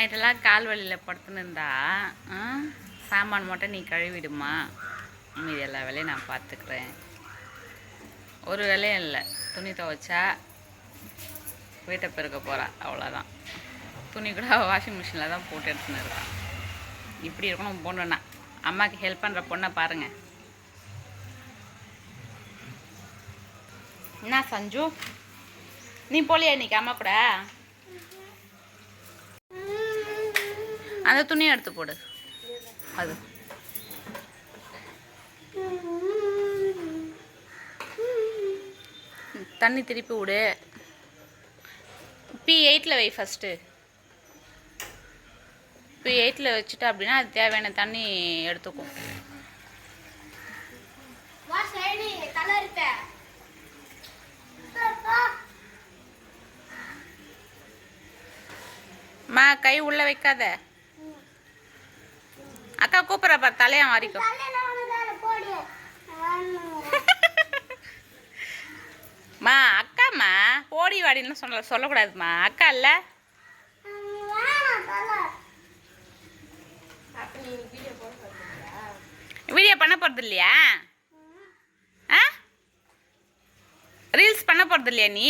நைட்டெல்லாம் கால் வலியில் படுத்துன்னு சாமான் மட்டும் நீ கழுவிடுமா? மீதி எல்லா வேலையும் நான் பார்த்துக்கிறேன் ஒரு வேலையும் இல்லை. துணி துவைச்சா வீட்டை பெருக்க போகிறா அவ்வளோதான் துணி கூட வாஷிங் மிஷினில் தான் போட்டு எடுத்துன்னு இருக்கான் இப்படி இருக்கணும் பொண்ணுன்னா அம்மாவுக்கு ஹெல்ப் பண்ணுற பொண்ணை பாருங்க. என்ன சஞ்சு? நீ போலியா இன்னைக்கு அம்மா கூட? அந்த துணியை எடுத்து போடு. அது. தண்ணி திருப்பி விடு. பி எயிட்டில் வை ஃபஸ்ட்டு பி எயிட்டில் வச்சுட்டு அப்படின்னா அது தேவையான தண்ணி எடுத்துக்கும் மா கை உள்ள வைக்காத. அக்கா கூப்பிட்ற பார் தலையா மாறிக்கும் மா அக்காம்மா ஓடி வாடின்னு சொல்ல சொல்லக்கூடாதும்மா. அக்கா இல்லை? வீடியோ பண்ண போகிறது இல்லையா? ஆ? ரீல்ஸ் பண்ண போகிறது இல்லையா நீ?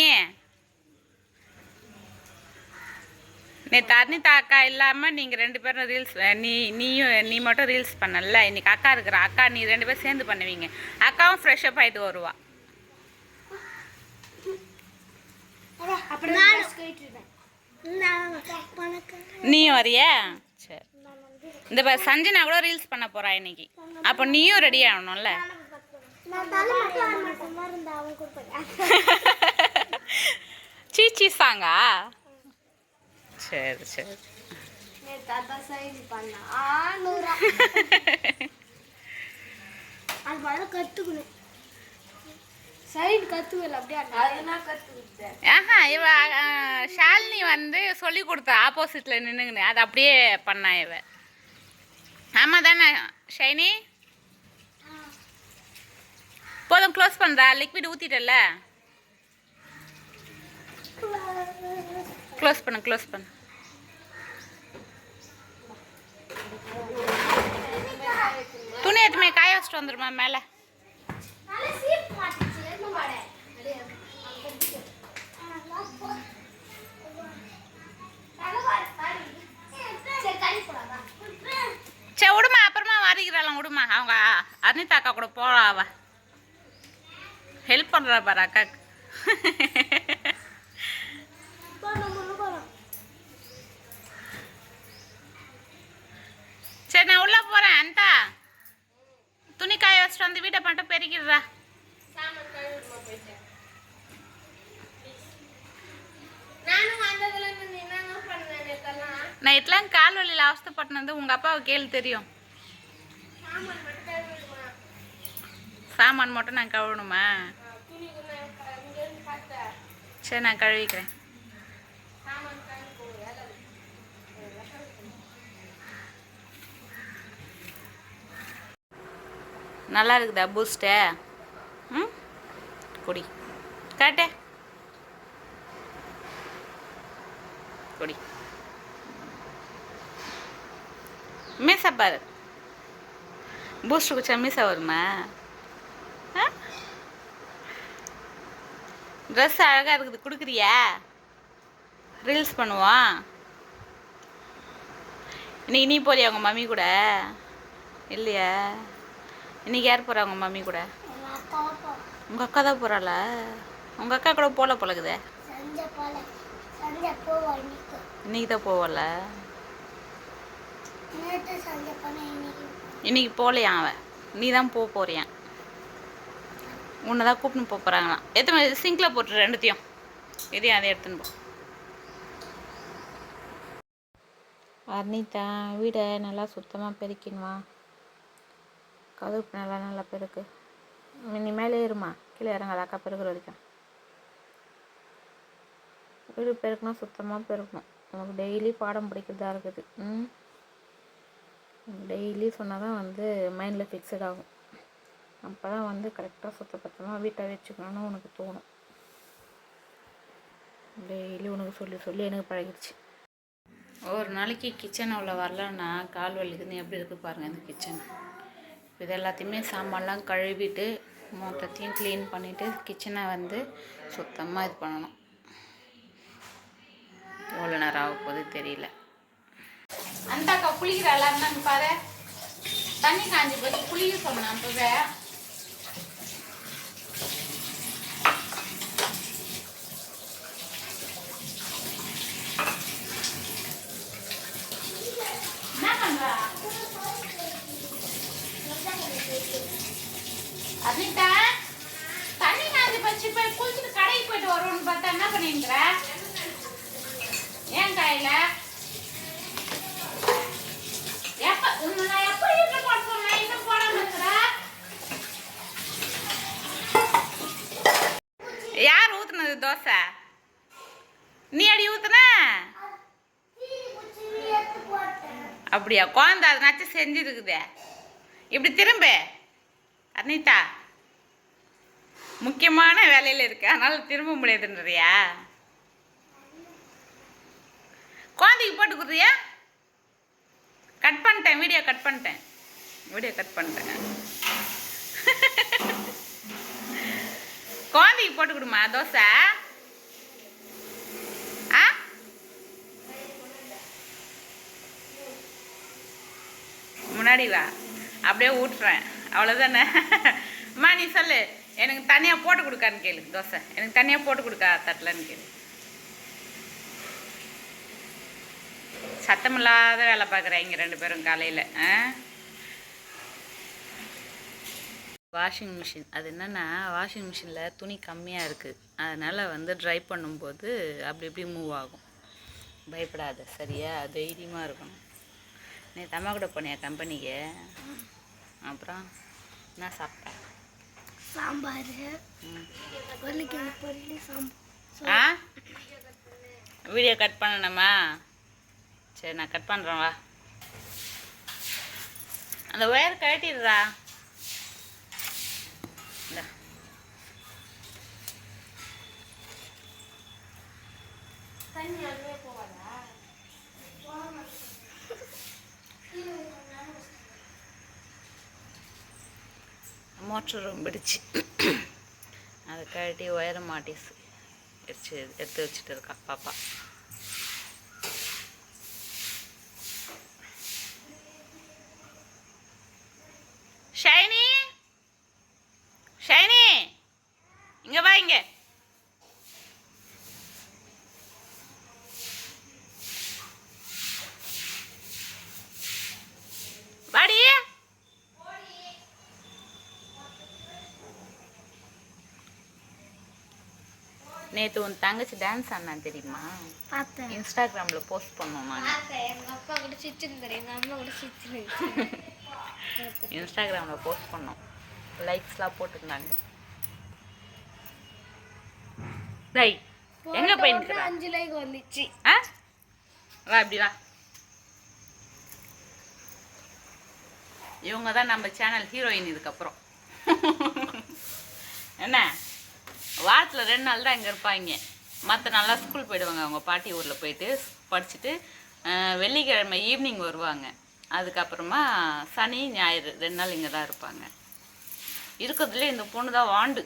நேற்று அர்னிதா அக்கா இல்லாமல் நீங்கள் ரெண்டு பேரும் ரீல்ஸ் நீ நீயும் நீ மட்டும் ரீல்ஸ் பண்ணல. இன்னைக்கு அக்கா இருக்கிற அக்கா நீ ரெண்டு பேரும் சேர்ந்து பண்ணுவீங்க. அக்காவும் ஃப்ரெஷ்அப் ஆகிட்டு வருவா. நீயும் வரியா? சரி. இந்த சஞ்சனா கூட ரீல்ஸ் பண்ண போறா இன்னைக்கு. அப்போ நீயும் ரெடி ஆகணும்ல? நான் தலை சரி சரி. கற்றுக்கல ஆஹா ஷாலினி வந்து சொல்லி கொடுத்தா ஆப்போசிட்டில் நின்றுங்கன்னு அது அப்படியே பண்ணா இவ. ஆமாம் தானே ஷைனி? போதும் க்ளோஸ் பண்ணுறா லிக்விட் ஊற்றிட்டல க்ளோஸ் பண்ணு க்ளோஸ் பண்ணு. துணி எடுத்துமே காய வச்சுட்டு வந்துருமா மேலே. சரி விடுமா அப்புறமா வாரிக்கிறாளாம் விடுமா அவங்க அனிதா அக்கா கூட போகலாம் ஹெல்ப் பண்ணுறா பாரு அக்காக்கு சரி நான் உள்ளே போகிறேன் அனிதா துணி காய வச்சுட்டு வந்து வீட்டை மட்டும் பெருக்கிடுறா. நான் வந்ததுல நைட்லாம் கால் வலியில் அவஸ்தப்பட்டினது உங்கள் அப்பாவை கேள்வி தெரியும். சாமான் மட்டும் நான் கழுவணுமா? சரி நான் கழுவிக்கிறேன் சாமான் கழுவி போடு வேலை நல்லா இருக்குதா பூஸ்ட்டு ம்? குடி. கரெக்டே. குடி. மீசா பாரு. பூஸ்ட் குச்சா மீசா வருமா? ட்ரெஸ் அழகாக இருக்குது கொடுக்குறியா? ரீல்ஸ் பண்ணுவோம் இன்னைக்கு நீ போறியா உங்கள் மம்மி கூட? இல்லையா? இன்னைக்கு யார் போகிறா உங்கள் மம்மி கூட? உங்கள் அக்கா தான் போகிறாளா உங்கள் அக்கா கூட போல பழகுதே. இன்னைக்கு. இன்னைக்கு தான் போவல இன்னைக்கு இன்னைக்கு போகலையா அவன்? நீ தான் போக போறியான் உன்னை தான் கூப்பிட்டு போக போகிறாங்களாம் எத்தனை சிங்கில் போட்டு ரெண்டுத்தையும். இதையும் அதை எடுத்துன்னு போ. அர்னிதா வீடை நல்லா சுத்தமாக பெருக்கின்வா கதவு நல்லா நல்லா பெருக்கு. நீ மேலே ஏறுமா கீழே இறங்காத அக்கா பெருக்கிற வரைக்கும். வீடு பெருக்கணும் சுத்தமாக பெருக்கணும் உனக்கு டெய்லி பாடம் படிக்கிறதா இருக்குது. ம்? டெய்லி சொன்னால் தான் வந்து மைண்டில் ஃபிக்ஸட் ஆகும். அப்போ தான் வந்து கரெக்டாக சுத்தப்பத்தமாக வீட்டை வச்சுக்கணும்னு உனக்கு தோணும். டெய்லி உனக்கு சொல்லி சொல்லி எனக்கு பழகிடுச்சு. ஒரு நாளைக்கு கிச்சன் உள்ள வரலன்னா கால் வலிக்குதுன்னு எப்படி இருக்கு பாருங்கள் இந்த கிச்சன் இது எல்லாத்தையுமே சாமான்லாம் கழுவிட்டு மொத்தத்தையும் க்ளீன் பண்ணிவிட்டு கிச்சனை வந்து சுத்தமாக இது பண்ணணும். எவ்வளோ நேரம் ஆக போகுது தெரியல. அந்த அக்கா குளிக்கிறாள் என்னன்னு பாரு. தண்ணி காஞ்சி போய் குளிக்க சொன்னேன் அப்பவே என்ன பண்றா அபிதா தண்ணி காஞ்சி போச்சு போய் குளிச்சுட்டு கடைக்கு போயிட்டு வருவோம்னு பார்த்தா என்ன பண்ணிருக்கிற? ஏன் காயில? எப்ப நான் போட இன்னும் போடாம இருக்கிற? யார் ஊத்துனது தோசை? நீ அடி ஊத்துன? அப்படியா குழந்தை அதனாச்சும் செஞ்சிருக்குதே. இப்படி திரும்ப. அனிதா முக்கியமான வேலையில் இருக்கு. அதனால் திரும்ப முடியாதுன்றியா? குழந்தைக்கு போட்டு கொடுறியா கட் பண்ணிட்டேன் வீடியோ கட் பண்ணிட்டேன். வீடியோ கட் பண்ணிட்டேன். குழந்தைக்கு போட்டு கொடுமா தோசை? ஆ? முன்னாடி வா. அப்படியே ஊட்டுறேன். அவ்வளோதானே அம்மா நீ சொல்லு. எனக்கு தனியாக போட்டு கொடுக்கான்னு கேளு. தோசை. எனக்கு தனியாக போட்டு கொடுக்கா தட்டலன்னு கேளு. சத்தமில்லாத வேலை பார்க்குறேன் ரெண்டு பேரும் காலையில் ஆ? வாஷிங் மிஷின் அது என்னென்னா வாஷிங் மிஷினில் துணி கம்மியாக இருக்குது அதனால் வந்து ட்ரை பண்ணும்போது அப்படி இப்படி மூவ் ஆகும். பயப்படாத. சரியா? தைரியமாக இருக்கணும். நீ தம்மா கூட போனியா கம்பெனிக்கு அப்புறம் என்ன சாப்பிட்ட? சாம்பார். ம். உருளைக்கிழங்கு பொரியல் சாம்பார். ஆ? வீடியோ கட் பண்ணணுமா? சரி நான் கட் பண்ணுறேன் வா. அந்த ஒயர் கழட்டிடுறா. இந்தா. தண்ணி அதுவே போகாதா? மோட்ரு பிடிச்சி. அதை கழட்டி ஒயரை மாட்டி எடுத்து எடுத்து வச்சுட்டு இருக்கா பாப்பா ஷைனி ஷைனி இங்க வா இங்க வாடி நேற்று உன் தங்கச்சி டான்ஸ் ஆடினான் தெரியுமா? பார்த்தேன். இன்ஸ்டாகிராமில் போஸ்ட் பண்ணோம் பார்த்தேன். எங்கள் அப்பா கூட சிரிச்சுருந்தாரு எங்கள் அம்மா கூட சிரிச்சுருந்துச்சு இன்ஸ்டாகிராமில் போஸ்ட் பண்ணோம். லைக்ஸ்லாம் போட்டிருந்தாங்க. டேய் எங்கே போயிருக்கிற அஞ்சு லைக் வந்துச்சு. ஆ? வா இவங்க தான் நம்ம சேனல் ஹீரோயின் இதுக்கப்புறம். என்ன? வாரத்தில் ரெண்டு நாள் தான் இங்கே இருப்பாங்க. மற்ற நாளாக ஸ்கூல் போயிடுவாங்க. அவங்க பாட்டி ஊரில் போயிட்டு படிச்சுட்டு வெள்ளிக்கிழமை ஈவினிங் வருவாங்க. அதுக்கப்புறமா சனி ஞாயிறு ரெண்டு நாள் இங்கே தான் இருப்பாங்க. இருக்கிறதுல இந்த பொண்ணு தான் வாண்டு.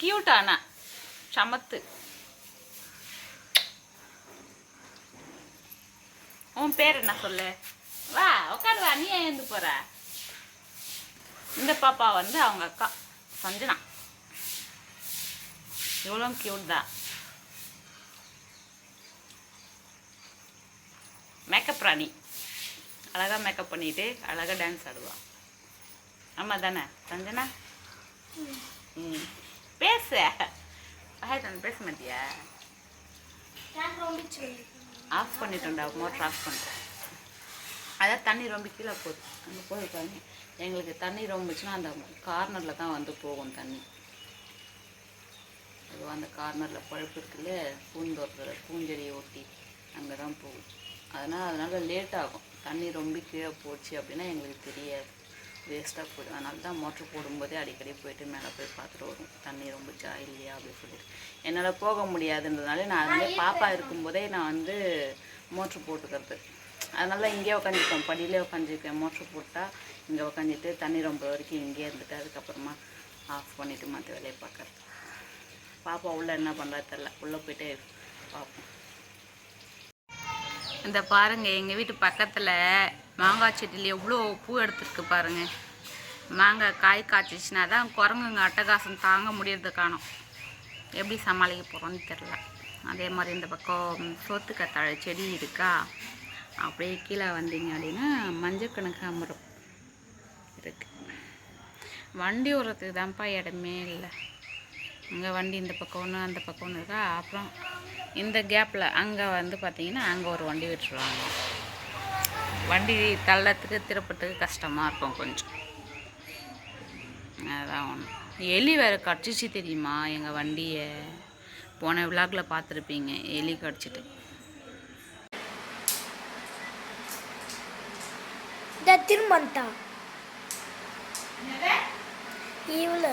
கியூட் ஆனா. சமத்து. உன் பேர் என்ன சொல்லு? வா உட்காருவா நீ ஏன் எழுந்து போகிற இந்த பாப்பா வந்து அவங்க அக்கா சஞ்சனா. இவ்வளோ க்யூட் தான். மேக்கப் ராணி. அழகாக மேக்கப் பண்ணிட்டு அழகாக டான்ஸ் ஆடுவான் ஆமாம் தானே? சஞ்சனா ம். பேச. ஹாய் பேச மாட்டியா? ஆஃப் பண்ணிட்டோம்டா மோட்டர் ஆஃப் பண்ணிட்டேன் அதான் தண்ணி ரொம்ப கீழே போகுது. அங்கே போய் பாருங்க எங்களுக்கு தண்ணி ரொம்பச்சுன்னா அந்த கார்னரில் தான் வந்து போகும் தண்ணி. அந்த கார்னரில் பழுப்பு இருக்குல்ல பூந்தோட்டத்தில் பூஞ்செடியை ஒட்டி அங்கே தான் போகும். அதனால் அதனால் லேட் ஆகும். தண்ணி ரொம்ப கீழே போச்சு அப்படின்னா எங்களுக்கு தெரியாது. வேஸ்ட்டாக போயிடும். அதனால தான் மோட்ரு போடும்போதே அடிக்கடி போயிட்டு மேலே போய் பார்த்துட்டு வரும் தண்ணி ரொம்பச்சா இல்லையா அப்படின்னு சொல்லிட்டு. என்னால் போக முடியாதுன்றதுனால நான் வந்து பாப்பா இருக்கும்போதே நான் வந்து மோட்ரு போட்டுக்கிறது. அதனால இங்கேயே உட்காந்துருப்பேன் படியிலே உட்காந்துருக்கேன் மோட்ரு போட்டால் இங்கே உட்காந்துட்டு தண்ணி ரொம்ப வரைக்கும் இங்கேயே இருந்துட்டு அதுக்கப்புறமா ஆஃப் பண்ணிவிட்டு மற்ற வேலையை பார்க்கறது. பாப்பா உள்ளே என்ன பண்ணுறா தெரில உள்ளே போயிட்டு பார்ப்போம் இந்த பாருங்க எங்கள் வீட்டு பக்கத்தில் மாங்காய் செடியில் எவ்வளோ பூ எடுத்துருக்கு பாருங்கள் மாங்காய் காய் காய்ச்சிச்சுனா தான் குரங்குங்க அட்டகாசம் தாங்க முடியறது காணும். எப்படி சமாளிக்க போகிறோன்னு தெரில அதே மாதிரி இந்த பக்கம் சோத்து கத்தாழை செடி இருக்கா? அப்படியே கீழே வந்தீங்க அப்படின்னா மஞ்சள் கனகாமரம் இருக்கு. வண்டி ஓரத்துக்கு தான்ப்பா இடமே இல்லை. இங்கே வண்டி இந்த பக்கம் ஒன்று அந்த பக்கம் ஒன்று இருக்கா? அப்புறம் இந்த கேப்பில் அங்கே வந்து பார்த்தீங்கன்னா அங்கே ஒரு வண்டி விட்டுருவாங்க. வண்டி தள்ளத்துக்கு திருப்பத்துக்கு கஷ்டமாக இருக்கும் கொஞ்சம். அதான் ஒன்று எலி வேறு கடிச்சிச்சு தெரியுமா? எங்கள் வண்டியை. போன விழாக்கில் பார்த்துருப்பீங்க எலி கடிச்சிட்டு. திரும்பந்தா இவ்வளோ